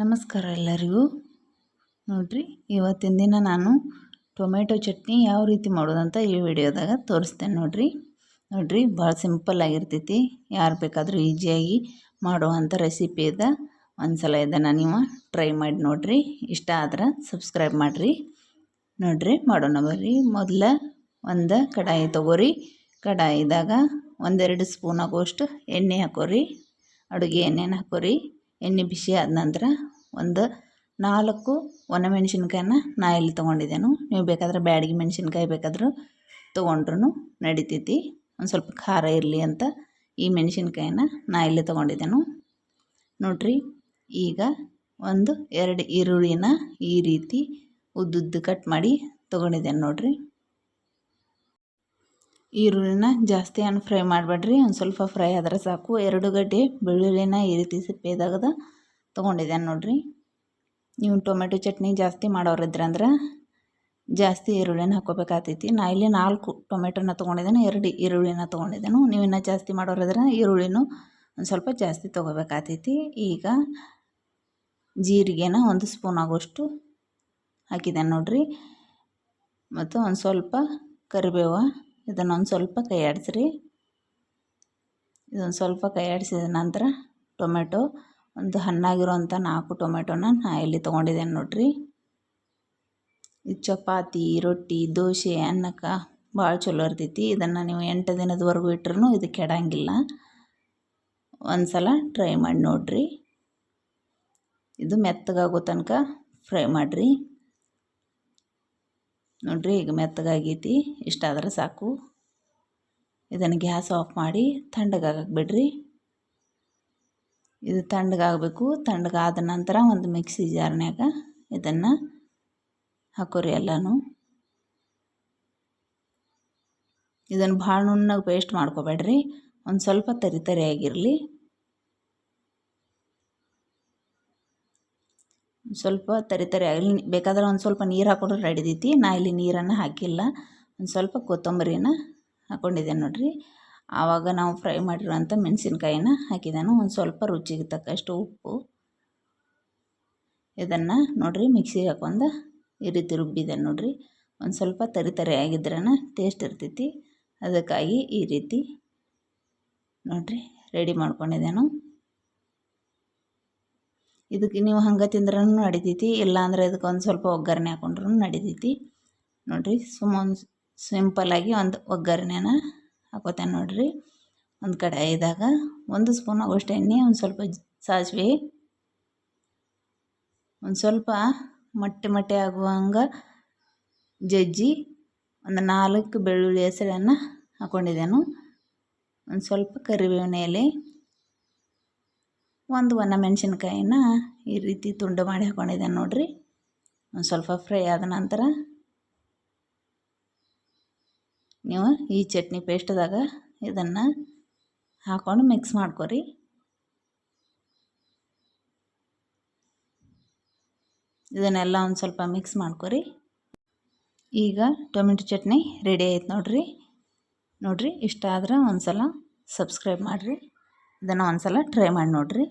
ನಮಸ್ಕಾರ ಎಲ್ಲರಿಗೂ. ನೋಡಿರಿ, ಇವತ್ತಿನ ದಿನ ನಾನು ಟೊಮೆಟೊ ಚಟ್ನಿ ಯಾವ ರೀತಿ ಮಾಡೋದಂತ ಈ ವಿಡಿಯೋದಾಗ ತೋರಿಸ್ತೇನೆ ನೋಡಿರಿ. ನೋಡಿರಿ, ಭಾಳ ಸಿಂಪಲ್ ಆಗಿರ್ತೈತಿ. ಯಾರು ಬೇಕಾದರೂ ಈಸಿಯಾಗಿ ಮಾಡುವಂಥ ರೆಸಿಪಿ ಇದೆ ಒಂದು ಸಲ ಇದನ್ನು ನೀವು ಟ್ರೈ ಮಾಡಿ ನೋಡಿರಿ. ಇಷ್ಟ ಆದ್ರೆ ಸಬ್ಸ್ಕ್ರೈಬ್ ಮಾಡಿರಿ. ನೋಡಿರಿ, ಮಾಡೋಣ ಬರ್ರಿ. ಮೊದಲ ಒಂದು ಕಡಾಯಿ ತೊಗೋರಿ. ಕಡಾಯಿದಾಗ ಒಂದೆರಡು ಸ್ಪೂನ್ ಆಗುವಷ್ಟು ಎಣ್ಣೆ ಹಾಕೋರಿ. ಅಡುಗೆ ಎಣ್ಣೆನ ಹಾಕೋರಿ. ಎಣ್ಣೆ ಬಿಸಿ ಆದ ನಂತರ ಒಂದು ನಾಲ್ಕು ಒಣಮೆಣಸಿನ್ಕಾಯನ್ನ ನಾ ಇಲ್ಲಿ ತೊಗೊಂಡಿದ್ದೇನು. ನೀವು ಬೇಕಾದ್ರೆ ಬ್ಯಾಡಗಿ ಮೆಣಸಿನ್ಕಾಯಿ ಬೇಕಾದರೂ ತೊಗೊಂಡ್ರೂ ನಡಿತೈತಿ. ಒಂದು ಸ್ವಲ್ಪ ಖಾರ ಇರಲಿ ಅಂತ ಈ ಮೆಣಸಿನ್ಕಾಯಿನ ನಾ ಇಲ್ಲಿ ತೊಗೊಂಡಿದ್ದೇನು. ನೋಡ್ರಿ, ಈಗ ಒಂದು ಎರಡು ಈರುಳ್ಳಿನ ಈ ರೀತಿ ಉದ್ದುದ್ದು ಕಟ್ ಮಾಡಿ ತೊಗೊಂಡಿದ್ದೇನೆ ನೋಡಿರಿ. ಈರುಳ್ಳಿನ ಜಾಸ್ತಿ ಏನು ಫ್ರೈ ಮಾಡಬೇಡ್ರಿ. ಒಂದು ಸ್ವಲ್ಪ ಫ್ರೈ ಆದ್ರೆ ಸಾಕು. ಎರಡು ಗಡ್ಡೆ ಬೆಳ್ಳುಳ್ಳಿನ ಈ ರೀತಿ ಸಿಪ್ಪೆದಾಗದ ತೊಗೊಂಡಿದ್ದೇನೆ ನೋಡಿರಿ. ನೀವು ಟೊಮೆಟೊ ಚಟ್ನಿ ಜಾಸ್ತಿ ಮಾಡೋರಿದ್ರಂದ್ರೆ ಜಾಸ್ತಿ ಈರುಳ್ಳಿನ ಹಾಕೋಬೇಕಾತೈತಿ ನಾ ಇಲ್ಲಿ ನಾಲ್ಕು ಟೊಮೆಟೊನ ತೊಗೊಂಡಿದ್ದೇನೆ, ಎರಡು ಈರುಳ್ಳಿನ ತೊಗೊಂಡಿದ್ದೇನೆ. ನೀವು ಇನ್ನೂ ಜಾಸ್ತಿ ಮಾಡೋರಿದ್ರೆ ಈರುಳ್ಳಿನೂ ಒಂದು ಸ್ವಲ್ಪ ಜಾಸ್ತಿ ತೊಗೋಬೇಕಾಗ್ತೈತಿ. ಈಗ ಜೀರಿಗೆನ ಒಂದು ಸ್ಪೂನ್ ಆಗೋಷ್ಟು ಹಾಕಿದ್ದೇನೆ ನೋಡಿರಿ. ಮತ್ತು ಒಂದು ಸ್ವಲ್ಪ ಕರಿಬೇವು ಇದನ್ನು ಒಂದು ಸ್ವಲ್ಪ ಕೈ ಆಡಿಸ್ರಿ ಇದೊಂದು ಸ್ವಲ್ಪ ಕೈ ಆಡಿಸಿದ ನಂತರ ಟೊಮೆಟೊ, ಒಂದು ಹಣ್ಣಾಗಿರುವಂಥ ನಾಲ್ಕು ಟೊಮೆಟೊನ ನಾ ಇಲ್ಲಿ ತೊಗೊಂಡಿದ್ದೇನೆ ನೋಡ್ರಿ. ಇದು ಚಪಾತಿ, ರೊಟ್ಟಿ, ದೋಸೆ ಅನ್ನಕ್ಕೆ ಭಾಳ ಚಲೋ ಇರ್ತೈತಿ. ಇದನ್ನು ನೀವು ಎಂಟು ದಿನದವರೆಗೂ ಇಟ್ರೂ ಇದು ಕೆಡಂಗಿಲ್ಲ. ಒಂದು ಸಲ ಟ್ರೈ ಮಾಡಿ ನೋಡಿರಿ. ಇದು ಮೆತ್ತಗಾಗೋ ತನಕ ಫ್ರೈ ಮಾಡಿರಿ. ನೋಡಿರಿ ಈಗ ಮೆತ್ತಗಾಗೈತಿ ಇಷ್ಟಾದ್ರೆ ಸಾಕು. ಇದನ್ನು ಗ್ಯಾಸ್ ಆಫ್ ಮಾಡಿ ತಣ್ಣಗಾಗಕ್ಕೆ ಬಿಡ್ರಿ. ಇದು ತಣ್ಣಗಾಗಬೇಕು ತಣ್ಣಗಾದ ನಂತರ ಒಂದು ಮಿಕ್ಸಿ ಜಾರ್ನ್ಯಾಗ ಇದನ್ನು ಹಾಕೋರಿ ಎಲ್ಲನೂ. ಇದನ್ನು ಭಾಳ ನುಣ್ಣಗೆ ಪೇಸ್ಟ್ ಮಾಡ್ಕೋಬೇಡ್ರಿ. ಒಂದು ಸ್ವಲ್ಪ ತರಿ ತರಿಯಾಗಿರಲಿ ಸ್ವಲ್ಪ ತರಿ ತರಿ ಆಗಲಿ. ಬೇಕಾದ್ರೆ ಒಂದು ಸ್ವಲ್ಪ ನೀರು ಹಾಕೊಂಡ್ರೆ ನಡಿತೈತಿ ನಾ ಇಲ್ಲಿ ನೀರನ್ನು ಹಾಕಿಲ್ಲ. ಒಂದು ಸ್ವಲ್ಪ ಕೊತ್ತಂಬರಿನ ಹಾಕ್ಕೊಂಡಿದ್ದೇನೆ ನೋಡಿರಿ. ಆವಾಗ ನಾವು ಫ್ರೈ ಮಾಡಿರೋಂಥ ಮೆಣಸಿನ್ಕಾಯಿನ ಹಾಕಿದ್ದಾನು. ಒಂದು ಸ್ವಲ್ಪ ರುಚಿಗೆ ತಕ್ಕಷ್ಟು ಉಪ್ಪು ಇದನ್ನು ನೋಡಿರಿ ಮಿಕ್ಸಿಗೆ ಹಾಕೊಂಡು ಈ ರೀತಿ ರುಬ್ಬಿದೆ ನೋಡಿರಿ. ಒಂದು ಸ್ವಲ್ಪ ತರಿ ತರಿ ಆಗಿದ್ರೇ ಟೇಸ್ಟ್ ಇರ್ತೈತಿ. ಅದಕ್ಕಾಗಿ ಈ ರೀತಿ ನೋಡಿರಿ ರೆಡಿ ಮಾಡ್ಕೊಂಡಿದ್ದೇನು. ಇದಕ್ಕೆ ನೀವು ಹಂಗೆ ತಿಂದ್ರೂ ನಡಿತೈತಿ ಇಲ್ಲಾಂದ್ರೆ ಇದಕ್ಕೆ ಒಂದು ಸ್ವಲ್ಪ ಒಗ್ಗರಣೆ ಹಾಕೊಂಡ್ರೂ ನಡಿತೈತಿ. ನೋಡಿರಿ ಸುಮ್ಮನೆ ಸಿಂಪಲ್ಲಾಗಿ ಒಂದು ಒಗ್ಗರಣೆನ ಹಾಕೋತೇನೆ ನೋಡಿರಿ. ಒಂದು ಕಡಾಯಿದಾಗ ಒಂದು ಸ್ಪೂನ್ ಆಗೋಷ್ಟು ಎಣ್ಣೆ, ಒಂದು ಸ್ವಲ್ಪ ಸಾಸಿವೆ, ಒಂದು ಸ್ವಲ್ಪ ಮೊಟ್ಟೆ ಮೊಟ್ಟೆ ಆಗುವಂಗೆ ಜಜ್ಜಿ ಒಂದು ನಾಲ್ಕು ಬೆಳ್ಳುಳ್ಳಿ ಹೆಸರನ್ನು ಹಾಕ್ಕೊಂಡಿದ್ದೇನು ಒಂದು ಸ್ವಲ್ಪ ಕರಿಬೇವಿನ ಎಲೆ ಒಂದು ಒಣ ಮೆಣಸಿನ್ಕಾಯಿನ ಈ ರೀತಿ ತುಂಡು ಮಾಡಿ ಹಾಕೊಂಡಿದ್ದೆ ನೋಡಿರಿ. ಒಂದು ಸ್ವಲ್ಪ ಫ್ರೈ ಆದ ನಂತರ ನೀವು ಈ ಚಟ್ನಿ ಪೇಸ್ಟ್ದಾಗ ಇದನ್ನು ಹಾಕ್ಕೊಂಡು ಮಿಕ್ಸ್ ಮಾಡ್ಕೊರಿ. ಇದನ್ನೆಲ್ಲ ಒಂದು ಸ್ವಲ್ಪ ಮಿಕ್ಸ್ ಮಾಡ್ಕೊರಿ. ಈಗ ಟೊಮೆಟೊ ಚಟ್ನಿ ರೆಡಿ ಆಯ್ತು ನೋಡಿರಿ. ನೋಡಿರಿ ಇಷ್ಟ ಆದ್ರೆ ಒಂದು ಸಲ ಸಬ್ಸ್ಕ್ರೈಬ್ ಮಾಡಿರಿ. ಇದನ್ನು ಒಂದು ಸಲ ಟ್ರೈ ಮಾಡಿ ನೋಡಿರಿ.